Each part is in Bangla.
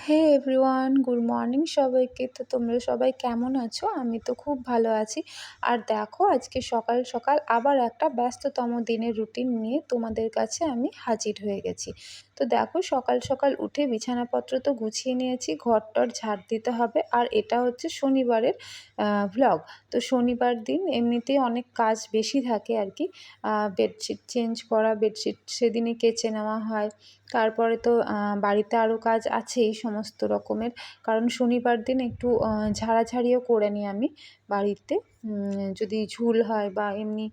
হে এভরিওয়ান গুড মর্নিং সবাইকে। তো তোমরা সবাই কেমন আছো? আমি তো খুব ভালো আছি। আর দেখো, আজকে সকাল সকাল আবার একটা ব্যস্ততম দিনের রুটিন নিয়ে তোমাদের কাছে আমি হাজির হয়ে গেছি। তো দেখো, সকাল সকাল উঠে বিছানাপত্র তো গুছিয়ে নিয়েছি ঘর টর ঝাড় দিতে হবে। আর এটা হচ্ছে শনিবারের ভ্লগ তো শনিবার দিন এমনিতেই অনেক কাজ বেশি থাকে আর কি। বেডশিট চেঞ্জ করা বেডশিট সেদিনই কেচে নেওয়া হয়। তারপরে তো বাড়িতে আরও কাজ আছেই সমস্ত রকমের। কারণ শনিবার দিন একটু ঝাড়াঝাড়িও করে নিই আমি বাড়িতে। যদি ঝুল হয় বা এমনি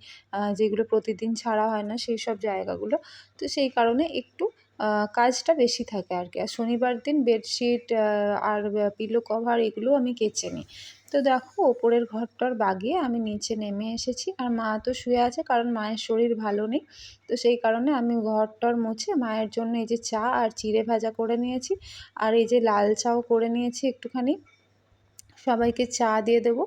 যেগুলো প্রতিদিন ছাড়া হয় না, সেই সব জায়গাগুলো। তো সেই কারণে একটু কাজটা বেশি থাকে আর কি। আর শনিবার দিন বেডশিট আর পিলো কভার এগুলো আমি কেচে নিই। তো দেখো, ওপরের ঘরটার বাগিয়ে আমি নিচে নেমে এসেছি। আর মা তো শুয়ে আছে, কারণ মায়ের শরীর ভালো নেই। তো সেই কারণে আমি ঘরটর মুছে মায়ের জন্য এই যে চা আর চিড়ে ভাজা করে নিয়েছি। আর এই যে লাল চাও করে নিয়েছি একটুখানি। সবাইকে চা দিয়ে দেবো।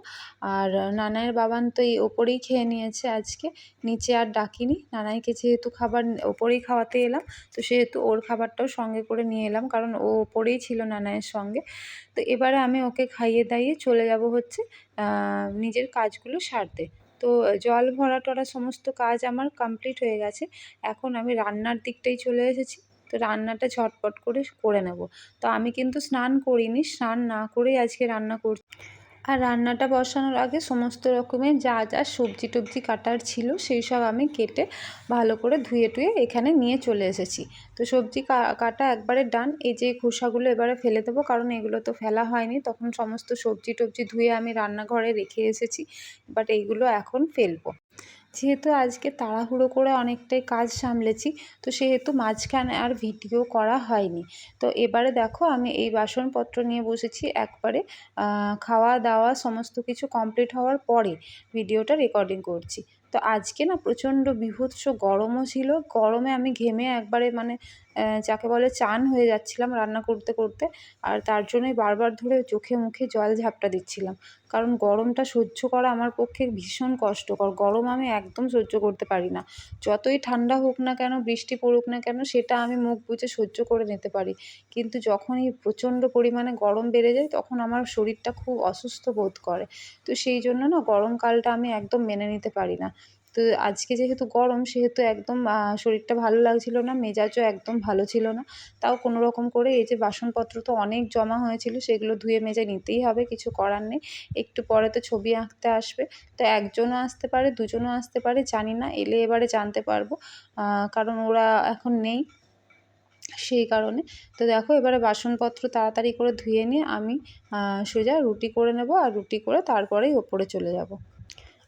আর নানায়ের বাবান তো এই ওপরেই খেয়ে নিয়েছে আজকে। নিচে আর ডাকিনি। নানাইকে যেহেতু খাবার ওপরেই খাওয়াতে এলাম, তো সেহেতু ওর খাবারটাও সঙ্গে করে নিয়ে এলাম, কারণ ও ওপরেই ছিল নানায়ের সঙ্গে। তো এবারে আমি ওকে খাইয়ে দাইয়ে চলে যাব হচ্ছে নিজের কাজগুলো সারতে। তো জল ভরা টরা সমস্ত কাজ আমার কমপ্লিট হয়ে গেছে। এখন আমি রান্নার দিকটাই চলে এসেছি। তো রান্নাটা ঝটপট করে করে নেব। তো আমি কিন্তু স্নান করিনি, স্নান না করেই আজকে রান্না করছি। আর রান্নাটা বসানোর আগে সমস্ত রকমের যা যা সবজি টবজি কাটার ছিল সেই সব আমি কেটে ভালো করে ধুয়ে টুয়ে এখানে নিয়ে চলে এসেছি। তো সবজি কাটা একবারে ডান, এই যে খোসাগুলো এবারে ফেলে দেবো, কারণ এগুলো তো ফেলা হয়নি, তখন সমস্ত সবজি টবজি ধুয়ে আমি রান্নাঘরে রেখে এসেছি, বাট এইগুলো এখন ফেলব। যেহেতু আজকে তাড়াহুড়ো করে অনেকটাই কাজ সামলেছি, তো সেহেতু মাঝখানে আর ভিডিও করা হয়নি। তো এবারে দেখো আমি এই বাসনপত্র নিয়ে বসেছি একবারে খাওয়া দাওয়া সমস্ত কিছু কমপ্লিট হওয়ার পরে ভিডিওটা রেকর্ডিং করছি। তো আজকে না প্রচণ্ড বিভৎস গরমও ছিল, গরমে আমি ঘেমে একবারে মানে যাকে বলে চান হয়ে যাচ্ছিলাম রান্না করতে করতে। আর তার জন্যই বারবার ধরে চোখে মুখে জল ঝাপটা দিচ্ছিলাম। কারণ গরমটা সহ্য করা আমার পক্ষে ভীষণ কষ্টকর। গরম আমি একদম সহ্য করতে পারি না। যতই ঠান্ডা হোক না কেন, বৃষ্টি পড়ুক না কেন, সেটা আমি মুখ বুঝে সহ্য করে নিতে পারি। কিন্তু যখনই প্রচণ্ড পরিমাণে গরম বেড়ে যায়, তখন আমার শরীরটা খুব অসুস্থ বোধ করে। তো সেই জন্য না গরমকালটা আমি একদম মেনে নিতে পারি না। তো আজকে যেহেতু গরম, সেহেতু একদম শরীরটা ভালো লাগছিল না, মেজাজও একদম ভালো ছিল না। তাও কোনো রকম করে এই যে বাসনপত্র তো অনেক জমা হয়েছিল, সেগুলো ধুয়ে মেজে নিতেই হবে, কিছু করার নেই। একটু পরে তো ছবি আঁকতে আসবে। তো একজনও আসতে পারে, দুজনও আসতে পারে, জানি না, এলে এবারে জানতে পারব। কারণ ওরা এখন নেই সেই কারণে। তো দেখো, এবারে বাসনপত্র তাড়াতাড়ি করে ধুয়ে নিয়ে আমি সোজা রুটি করে নেব, আর রুটি করে তারপরেই ওপরে চলে যাব।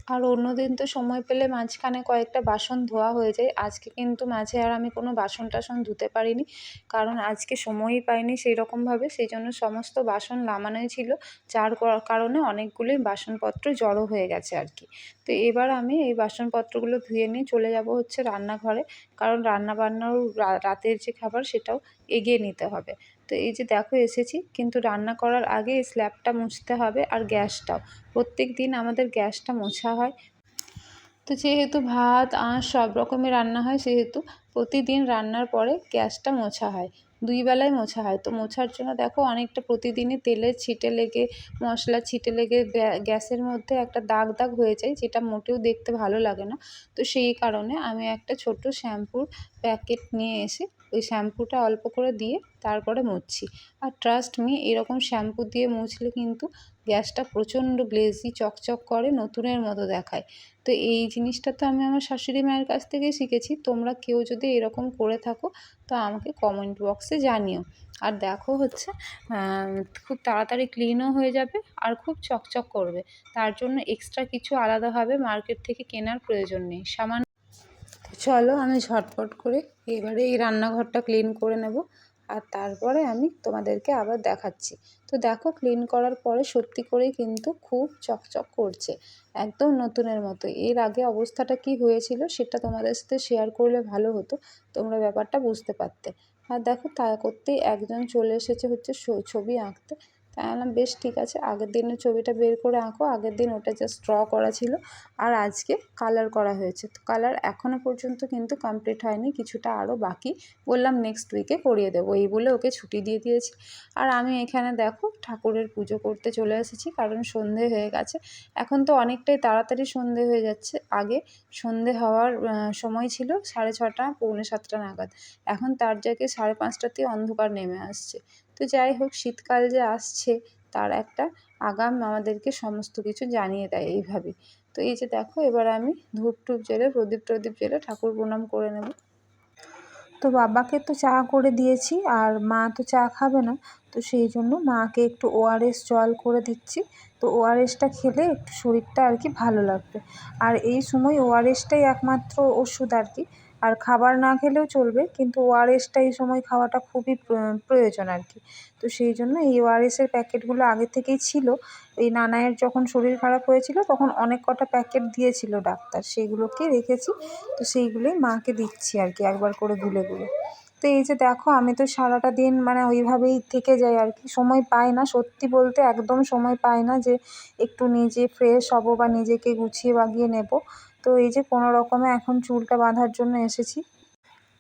আর অন্য দিন তো সময় পেলে মাঝখানে কয়েকটা বাসন ধোয়া হয়ে যায়। আজকে কিন্তু মাঝে আর আমি কোনো বাসন টাসন ধুতে পারিনি, কারণ আজকে সময়ই পাইনি সেই রকমভাবে সেই জন্য সমস্ত বাসন নামানোই ছিল, যার কারণে অনেকগুলোই বাসনপত্র জড়ো হয়ে গেছে আর কি। তো এবার আমি এই বাসনপত্রগুলো ধুয়ে নিয়ে চলে যাব হচ্ছে রান্নাঘরে, কারণ রান্না বান্নাও রাতের যে খাবার সেটাও এগিয়ে নিতে হবে। তো এই যে দেখো এসেছি, কিন্তু রান্না করার আগে এই স্ল্যাবটা মুছতে হবে আর গ্যাসটাও। প্রত্যেক দিন আমাদের গ্যাসটা মোছা হয়। তো যেহেতু ভাত, আঁশ সব রকমের রান্না হয়, সেহেতু প্রতিদিন রান্নার পরে গ্যাসটা মোছা হয়। দুই বেলায় মোছা হয়। তো মোছার জন্য দেখো অনেকটা প্রতিদিনই তেলের ছিটে লেগে, মশলা ছিটে লেগে গ্যাসের মধ্যে একটা দাগ দাগ হয়ে যায়, যেটা মোটেও দেখতে ভালো লাগে না। তো সেই কারণে আমি একটা ছোট শ্যাম্পুর প্যাকেট নিয়ে এসে ওই শ্যাম্পুটা অল্প করে দিয়ে তারপরে মুছছি। আর ট্রাস্ট মি এরকম শ্যাম্পু দিয়ে মুছলে কিন্তু গ্যাসটা প্রচণ্ড গ্লেজি চকচক করে, নতুনের মতো দেখায়। তো এই জিনিসটা তো আমি আমার শাশুড়ি মায়ের কাছ থেকেই শিখেছি। তোমরা কেউ যদি এরকম করে থাকো, তো আমাকে কমেন্ট বক্সে জানিও। আর দেখো হচ্ছে খুব তাড়াতাড়ি ক্লিনও হয়ে যাবে আর খুব চকচক করবে। তার জন্য এক্সট্রা কিছু আলাদাভাবে মার্কেট থেকে কেনার প্রয়োজন নেই। সামান্য চলো আমি ঝটপট করে এবারে এই রান্নাঘরটা ক্লিন করে নেব। আর তারপরে আমি তোমাদেরকে আবার দেখাচ্ছি। তো দেখো ক্লিন করার পরে সত্যি করেই কিন্তু খুব চকচক করছে। একদম নতুনের মতো। এর আগে অবস্থাটা কি হয়েছিল সেটা তোমাদের সাথে শেয়ার করলে ভালো হতো। তোমরা ব্যাপারটা বুঝতে পারতে। আর দেখো তা করতেই একজন চলে এসেছে হচ্ছে ছবি আঁকতে। তাই বললাম, বেশ ঠিক আছে, আগের দিনের ছবিটা বের করে আঁকো। আগের দিন ওটা জাস্ট ড্র করা ছিল আর আজকে কালার করা হয়েছে। তো কালার এখনও পর্যন্ত কিন্তু কমপ্লিট হয়নি, কিছুটা আরও বাকি। বললাম নেক্সট উইকে করিয়ে দেবো। এই বলে ওকে ছুটি দিয়ে দিয়েছি। আর আমি এখানে দেখো, ঠাকুরের পুজো করতে চলে এসেছি, কারণ সন্ধে হয়ে গেছে। এখন তো অনেকটাই তাড়াতাড়ি সন্ধে হয়ে যাচ্ছে। আগে সন্ধে হওয়ার সময় ছিল সাড়ে ছটা, পৌনে সাতটা নাগাদ। এখন তার জায়গায় সাড়ে পাঁচটাতেই অন্ধকার নেমে আসছে। তো যাই হোক, শীতকাল যে আসছে, তার একটা আগাম আমাদেরকে সমস্ত কিছু জানিয়ে দেয় এইভাবে। তো এই যে দেখো, এবার আমি ধূপ টুপ জেলে, প্রদীপ টদীপ জেলে ঠাকুর প্রণাম করে নেব। তো বাবাকে তো চা করে দিয়েছি, আর মা তো চা খাবে না, তো সেই জন্য মাকে একটু ওআরএস জল করে দিচ্ছি। তো ওআরএসটা খেলে একটু শরীরটা আর কি ভালো লাগবে। আর এই সময় ওআরএসটাই একমাত্র ওষুধ আর কি আর খাবার না খেলেও চলবে, কিন্তু ওআরএসটা এই সময় খাওয়াটা খুবই প্রয়োজন আর কি। তো সেই জন্য এই ওআরএসের প্যাকেটগুলো আগে থেকেই ছিল। এই নানায়ের যখন শরীর খারাপ হয়েছিল, তখন অনেক কটা প্যাকেট দিয়েছিল ডাক্তার। সেইগুলোকে রেখেছি। তো সেইগুলোই মাকে দিচ্ছি আর কি, একবার করে গুলে গুলে। তো এই যে দেখো, আমি তো সারাটা দিন মানে ওইভাবেই থেকে যাই আর কি। সময় পাই না, সত্যি বলতে একদম সময় পাই না যে একটু নিজে ফ্রেশ হব বা নিজেকে গুছিয়ে বাগিয়ে নেব। তো এই যে কোনো রকমে এখন চুলটা বাঁধার জন্য এসেছি।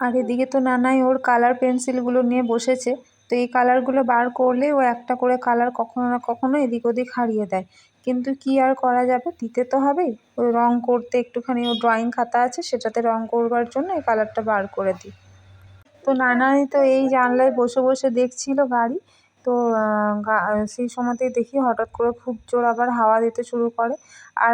আর এদিকে তো নানাই ওর কালার পেন্সিলগুলো নিয়ে বসেছে। তো এই কালারগুলো বার করলে ও একটা করে কালার কখনো না কখনো এদিক ওদিক হারিয়ে দেয়। কিন্তু কি আর করা যাবে? দিতে তো হবেই ওই রঙ করতে একটুখানি ও ড্রয়িং খাতা আছে, সেটাতে রঙ করবার জন্য এই কালারটা বার করে দিই। তো নানাই তো এই জানলায় বসে বসে দেখছিল গাড়ি। তো সেই সময়তেই দেখি হঠাৎ করে খুব জোর আবার হাওয়া দিতে শুরু করে। আর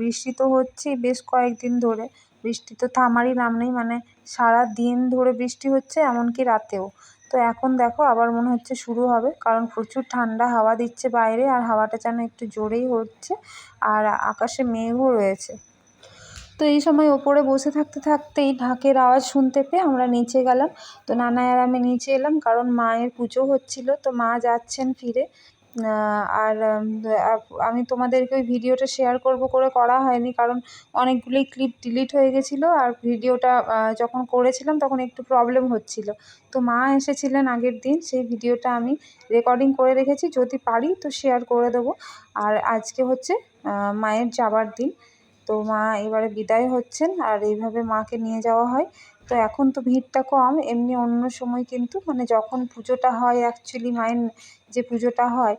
বৃষ্টি তো হচ্ছেই বেশ কয়েকদিন ধরে। বৃষ্টি তো থামারই নাম নেই মানে সারা দিন ধরে বৃষ্টি হচ্ছে এমনকি রাতেও। তো এখন দেখো আবার মনে হচ্ছে শুরু হবে, কারণ প্রচুর ঠান্ডা হাওয়া দিচ্ছে বাইরে আর হাওয়াটা যেন একটু জোরেই হচ্ছে। আর আকাশে মেঘও রয়েছে। তো এই সময় ওপরে বসে থাকতে থাকতেই ঢাকের আওয়াজ শুনতে পেয়ে আমরা নিচে গেলাম। তো নানা আর আমি নিচে এলাম কারণ মায়ের পুজো হচ্ছিল। তো মা যাচ্ছেন ফিরে। আর আমি তোমাদেরকে ওই ভিডিওটা শেয়ার করব করে করা হয়নি কারণ অনেকগুলি ক্লিপ ডিলিট হয়ে গেছিল। আর ভিডিওটা যখন করেছিলাম তখন একটু প্রবলেম হচ্ছিল। তো মা এসেছিলেন আগের দিন। সেই ভিডিওটা আমি রেকর্ডিং করে রেখেছি। যদি পারি তো শেয়ার করে দেবো। আর আজকে হচ্ছে মায়ের যাবার দিন। তো মা এবারে বিদায় হচ্ছেন আর এইভাবে মাকে নিয়ে যাওয়া হয়। তো এখন তো ভিড়টা কম, এমনি অন্য সময় কিন্তু মানে যখন পুজোটা হয় অ্যাকচুয়ালি মায়ের যে পুজোটা হয়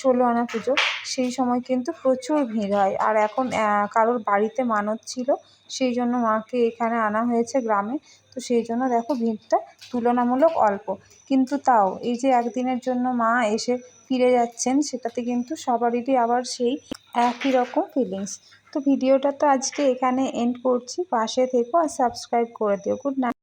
ষোলো আনা পুজো, সেই সময় কিন্তু প্রচুর ভিড় হয়। আর এখন কারোর বাড়িতে মানত ছিল, সেই জন্য মাকে এখানে আনা হয়েছে গ্রামে। তো সেই জন্য দেখো ভিড়টা তুলনামূলক অল্প। কিন্তু তাও, এই যে একদিনের জন্য মা এসে ফিরে যাচ্ছেন, সেটাতে কিন্তু সবারই আবার সেই একই রকম ফিলিংস তো ভিডিওটা তো আজকে এখানে এন্ড করছি। পাশে থেকো আর সাবস্ক্রাইব করে দিও। Good night